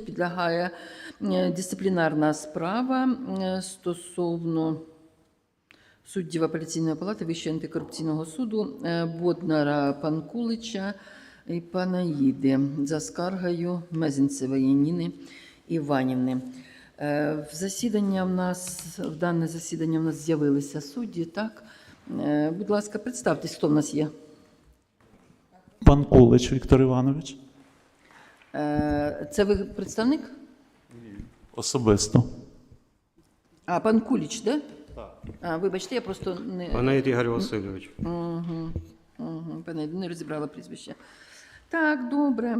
підлягає е, дисциплінарна справа е, стосовно суддів апеляційної палати Вищого антикорупційного суду е, Боднара Панкулича і Панаїди за скаргою Мезенцевої Ніни Іванівни. В засідання в нас в дане засідання в нас з'явилися судді. Так, будь ласка, представтесь, хто в нас є. Пан Кулич Віктор Іванович. Е, Це ви представник? Особисто. А, пан Куліч, да? Так. А, вибачте, я просто не, Панает Ігор Васильович. угу, угу, пане, не розібрала прізвище. Так, добре.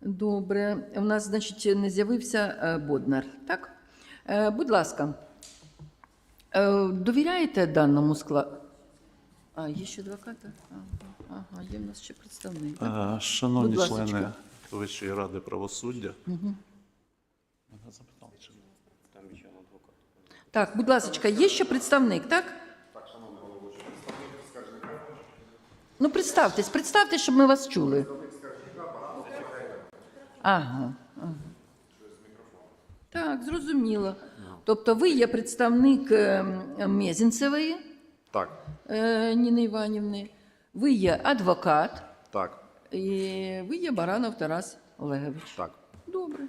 Добре. У нас, значить, не з'явився е, Боднар. Так? Е, будь ласка, довіряєте даному складу? А, є ще адвоката? Ага, ага, є в нас ще представник. так? Шановні Будь ласочка. члени Вищої ради правосуддя. Так, будь ласка, є ще представник, так? Ну, представтесь, представтесь, щоб ми вас чули. Ага. ага. Так, зрозуміло. Тобто ви є представник е, Мезінцевої Так, е, Ніни Іванівни, ви є адвокат, так, і ви є Баранов Тарас Олегович. так. Добре,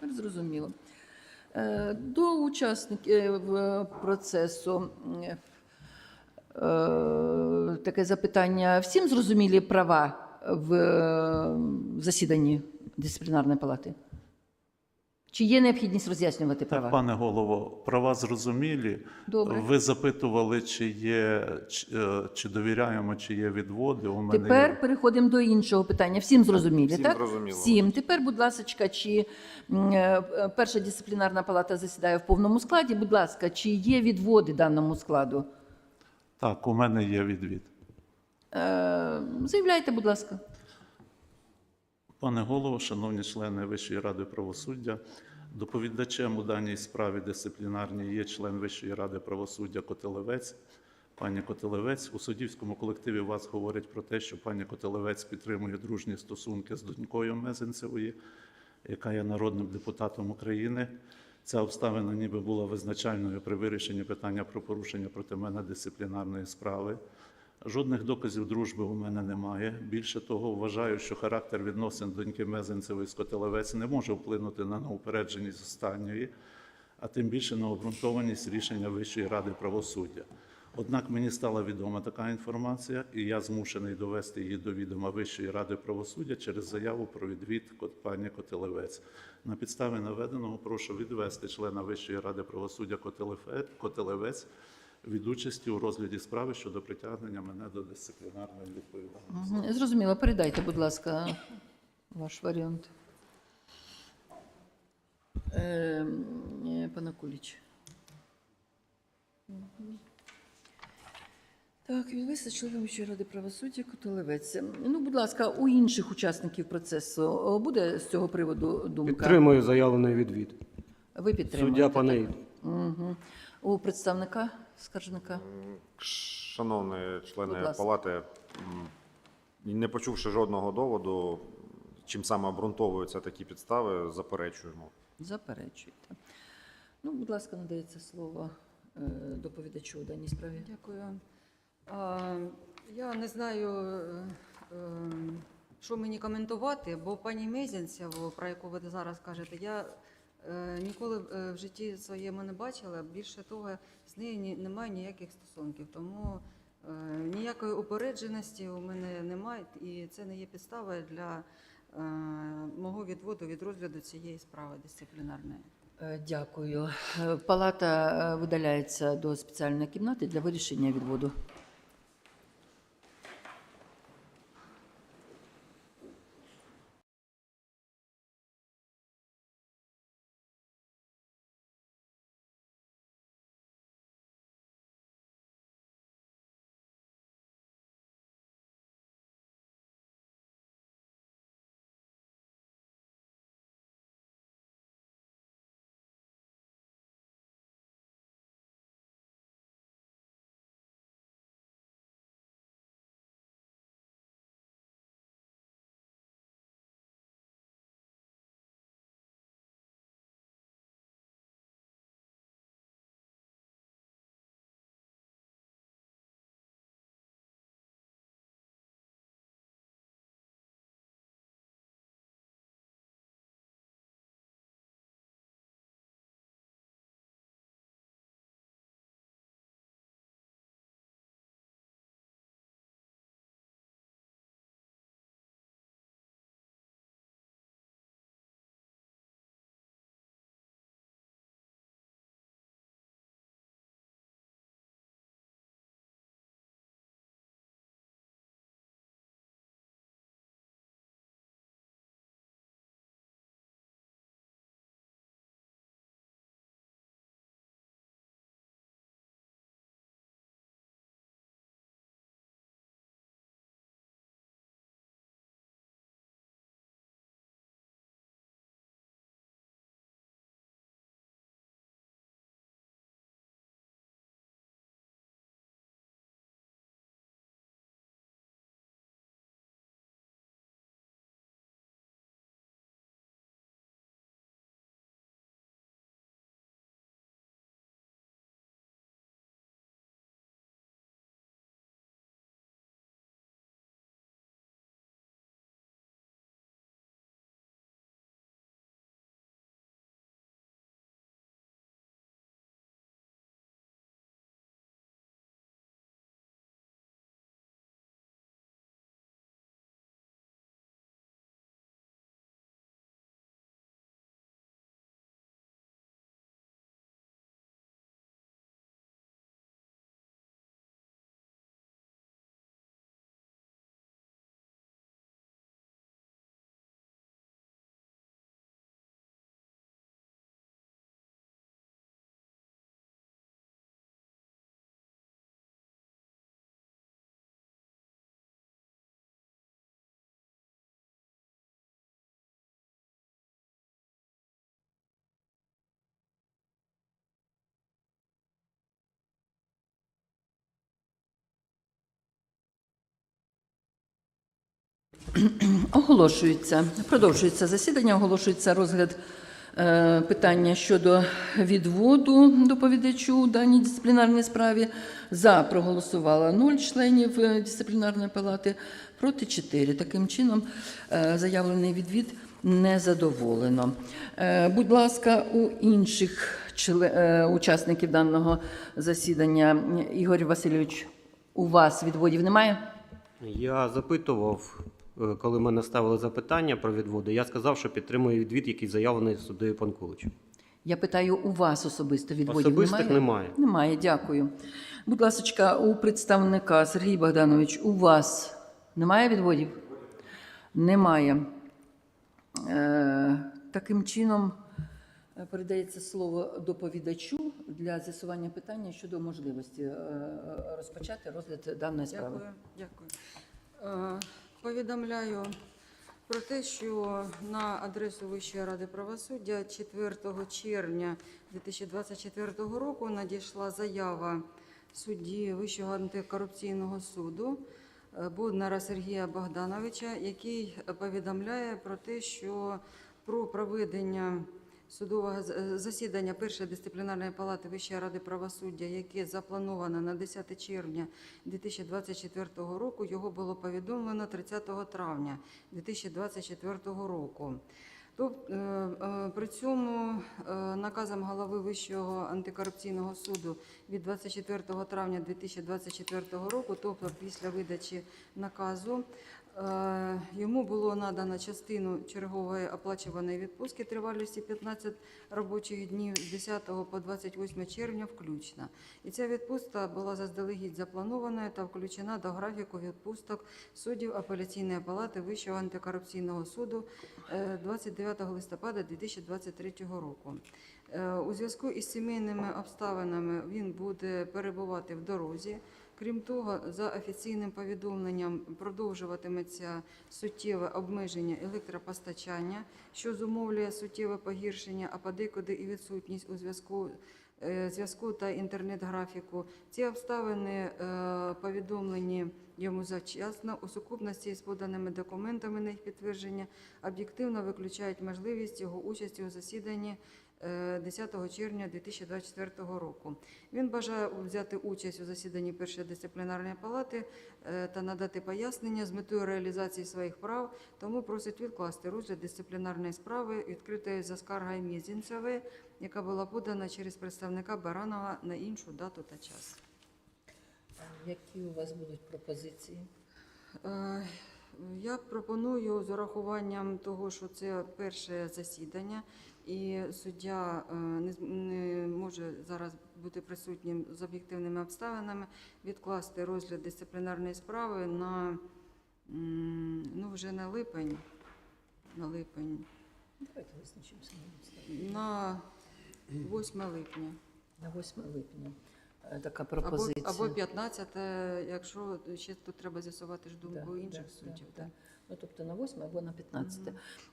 тепер зрозуміло. Е, До учасників е, процесу е, таке запитання. Всім зрозумілі права в засіданні дисциплінарної палати? Чи є необхідність роз'яснювати права? Так, пане голово, права зрозумілі. Добре. Ви запитували, чи є чи, е, чи довіряємо, чи є відводи. У мене Тепер є... переходимо до іншого питання. Всім зрозумілі, Всім так? зрозуміло. Всім. Тепер, будь ласка, чи е, перша дисциплінарна палата засідає в повному складі? Будь ласка, чи є відводи даному складу? Так, у мене є відвід. Е, Заявляйте, будь ласка. Пане голово, шановні члени Вищої ради правосуддя, доповідачем у даній справі дисциплінарній є член Вищої ради правосуддя Котелевець. Пані Котелевець у суддівському колективі вас говорить про те, що пані Котелевець підтримує дружні стосунки з донькою Мезенцевої, яка є народним депутатом України. Ця обставина ніби була визначальною при вирішенні питання про порушення проти мене дисциплінарної справи. Жодних доказів дружби у мене немає. Більше того, вважаю, що характер відносин доньки Мезенцевої з Котелевець не може вплинути на неупередженість останньої, а тим більше на обґрунтованість рішення Вищої ради правосуддя. Однак мені стала відома така інформація, і я змушений довести її до відома Вищої ради правосуддя через заяву про відвід пані Котелевець. На підставі наведеного прошу відвести члена Вищої ради правосуддя Котелевець від участі у розгляді справи щодо притягнення мене до дисциплінарної відповідальності. Зрозуміло. Передайте, будь ласка, ваш варіант. Е, е, Пане Куліч. Так, відвести члена Вищої ради правосуддя Котелевець. Ну, будь ласка, у інших учасників процесу буде з цього приводу думка? Підтримую заявлений відвід. Ви підтримуєте? Суддя так? Панеїд. Угу. У представника скаржника? Шановні Будь члени ласка. палати, м, не почувши жодного доводу, чим саме обґрунтовуються такі підстави, заперечуємо. Заперечуєте. Ну, будь ласка, надається слово е, доповідачу у даній справі. Дякую. А, Я не знаю, е, е, що мені коментувати, бо пані Мезенцеву, про яку ви зараз кажете, я ніколи е, в житті своєму не бачила. Більше того, з нею немає ніяких стосунків. Тому е, ніякої упередженості у мене немає, і це не є підставою для е, мого відводу від розгляду цієї справи дисциплінарної. Е, Дякую. Е, Палата е, видаляється до спеціальної кімнати для вирішення відводу. Оголошується, продовжується засідання, оголошується розгляд е, питання щодо відводу доповідачу у даній дисциплінарній справі. За проголосувало 0 членів е, дисциплінарної палати, проти 4. Таким чином, е, заявлений відвід не задоволено. Будь ласка, у інших учасників даного засідання, Ігор Васильович, у вас відводів немає? Я запитував, коли мене ставили запитання про відводи, я сказав, що підтримую відвід, який заявлений суддею Панкуличем. Я питаю, у вас особисто відводів Особистих немає? немає. Немає, дякую. Будь ласка, у представника Сергій Богданович, у вас немає відводів? Немає. Е, таким чином е, передається слово доповідачу для з'ясування питання щодо можливості е, розпочати розгляд даної справи. Дякую. Дякую. Повідомляю про те, що на адресу Вищої ради правосуддя 4 червня 2024 року надійшла заява судді Вищого антикорупційного суду е, Буднара Сергія Богдановича, який повідомляє про те, що про проведення судового е, засідання першої дисциплінарної палати Вищої ради правосуддя, яке заплановано на 10 червня 2024 року, його було повідомлено 30 травня 2024 року. Тобто, при цьому наказом голови Вищого антикорупційного суду від 24 травня 2024 року, тобто після видачі наказу, йому було надано частину чергової оплачуваної відпустки тривалістю 15 робочих днів з 10 по 28 червня включно. І ця відпустка була заздалегідь запланованою та включена до графіку відпусток суддів апеляційної палати Вищого антикорупційного суду е, 29 листопада 2023 року. Е, У зв'язку із сімейними обставинами він буде перебувати в дорозі. Крім того, за офіційним повідомленням продовжуватиметься суттєве обмеження електропостачання, що зумовлює суттєве погіршення, а і відсутність у зв'язку е, зв'язку та інтернет-графіку. Ці обставини е, повідомлені йому завчасно у сукупності з поданими документами на їх підтвердження об'єктивно виключають можливість його участі у засіданні 10 червня 2024 року. Він бажає взяти участь у засіданні першої дисциплінарної палати е, та надати пояснення з метою реалізації своїх прав, тому просить відкласти розгляд дисциплінарної справи, відкритої за скаргою Мізінцевої, яка була подана через представника Баранова на іншу дату та час. Які у вас будуть пропозиції? Е, Я пропоную з урахуванням того, що це перше засідання, і суддя е, не може зараз бути присутнім з об'єктивними обставинами, відкласти розгляд дисциплінарної справи на ну, вже на липень. На липень. Давайте визначимося. На 8 липня. На 8 липня. Е, Така Або, пропозиція. або 15, якщо ще тут треба з'ясувати ж думку Да, інших да, суддів. да, да. Ну, тобто на 8 або на 15.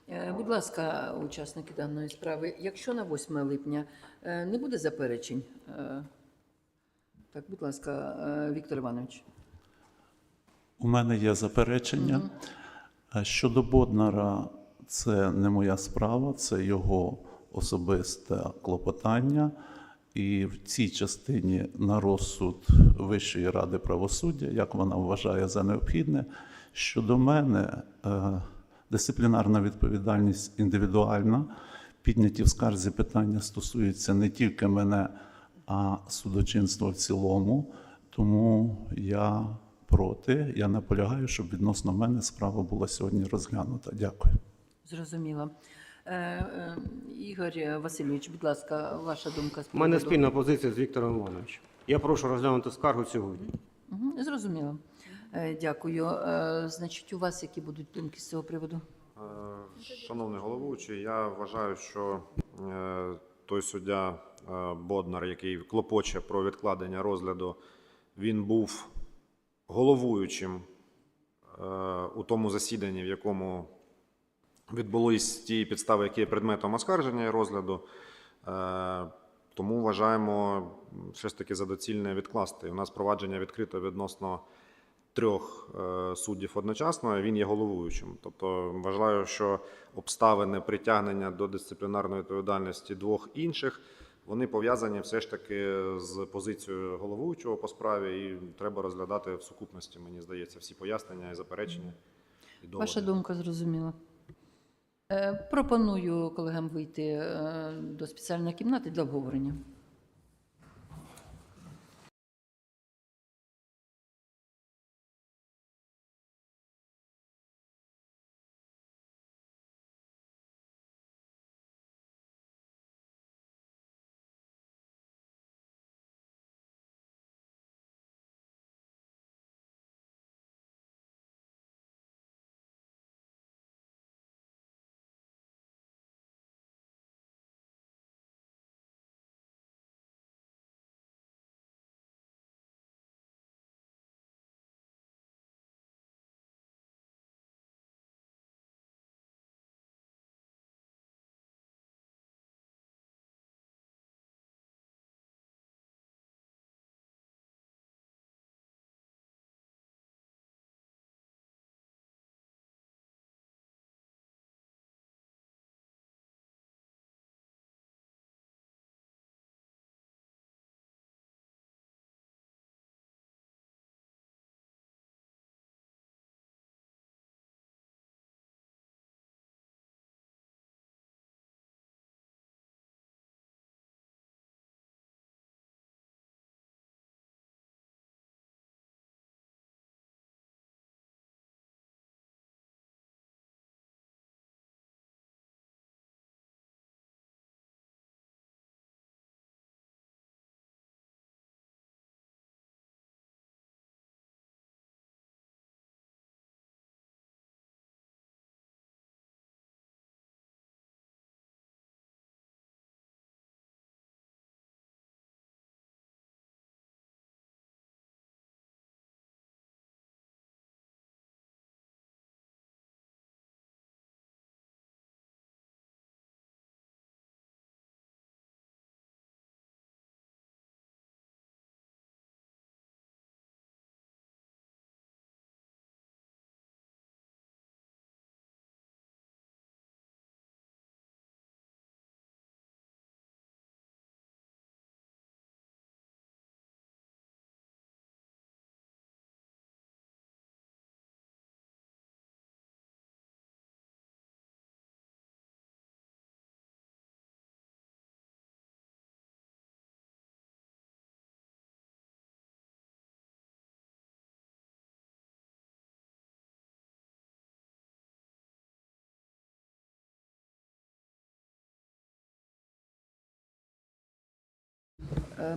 Е, Будь ласка, учасники даної справи, якщо на 8 липня е, не буде заперечень, е, так, будь ласка, е, Віктор Іванович. У мене є заперечення. Е, Щодо Боднара, це не моя справа, це його особисте клопотання. І в цій частині на розсуд Вищої ради правосуддя, як вона вважає за необхідне, щодо мене е, дисциплінарна відповідальність індивідуальна. Підняті в скарзі питання стосуються не тільки мене, а судочинства в цілому. Тому я проти. Я наполягаю, щоб відносно мене справа була сьогодні розглянута. Дякую. Зрозуміло. Е, е, Ігор Васильович, будь ласка, ваша думка з У мене спільна позиція з Віктором Івановичем. Я прошу розглянути скаргу сьогодні. Зрозуміло. Е, Дякую. Е, Значить, у вас які будуть думки з цього приводу? Е, Шановний головуючий, я вважаю, що той суддя Боднар, який клопоче про відкладення розгляду, він був головуючим у тому засіданні, в якому відбулись ті підстави, які є предметом оскарження і розгляду. Тому вважаємо все ж таки за доцільне відкласти. У нас провадження відкрито відносно трьох е, суддів одночасно, він є головуючим. Тобто вважаю, що обставини притягнення до дисциплінарної відповідальності двох інших вони пов'язані все ж таки з позицією головуючого по справі, і треба розглядати в сукупності, мені здається, всі пояснення і заперечення. І доводи. Ваша думка зрозуміла. Е, Пропоную колегам вийти е, до спеціальної кімнати для обговорення.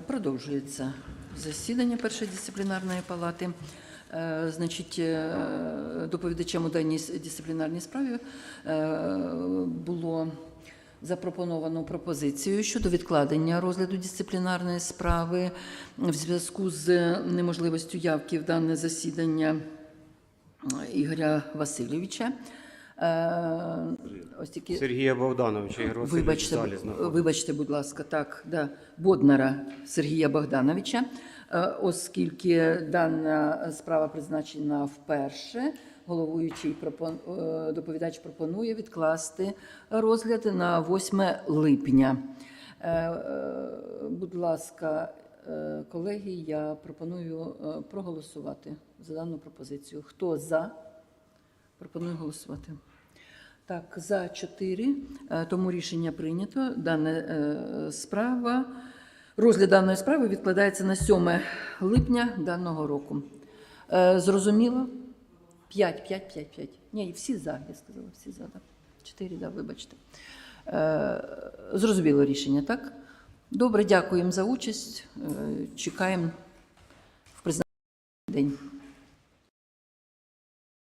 Продовжується засідання першої дисциплінарної палати. Е, Значить, е, доповідачем у даній дисциплінарній справі е, було запропоновано пропозицію щодо відкладення розгляду дисциплінарної справи в зв'язку з неможливістю явки в дане засідання Ігоря Васильовича. Е, Ось такі Сергія Богдановича Васильович Вибачте, залі знаходиться. вибачте, будь ласка, так, да, Боднара Сергія Богдановича, Е, оскільки дана справа призначена вперше, головуючий пропон... е, доповідач пропонує відкласти розгляд на 8 липня. Будь ласка, колеги, я пропоную проголосувати за дану пропозицію. Хто за? Пропоную голосувати. Так, за 4, тому рішення прийнято. Дана е, справа, розгляд даної справи відкладається на 7 липня даного року. Е, Зрозуміло? 5, 5, 5, 5. Ні, всі за, я сказала, всі за. Да. 4, да, вибачте. Е, Зрозуміло рішення, так? Добре, дякуємо за участь. Е, Чекаємо в призначений день.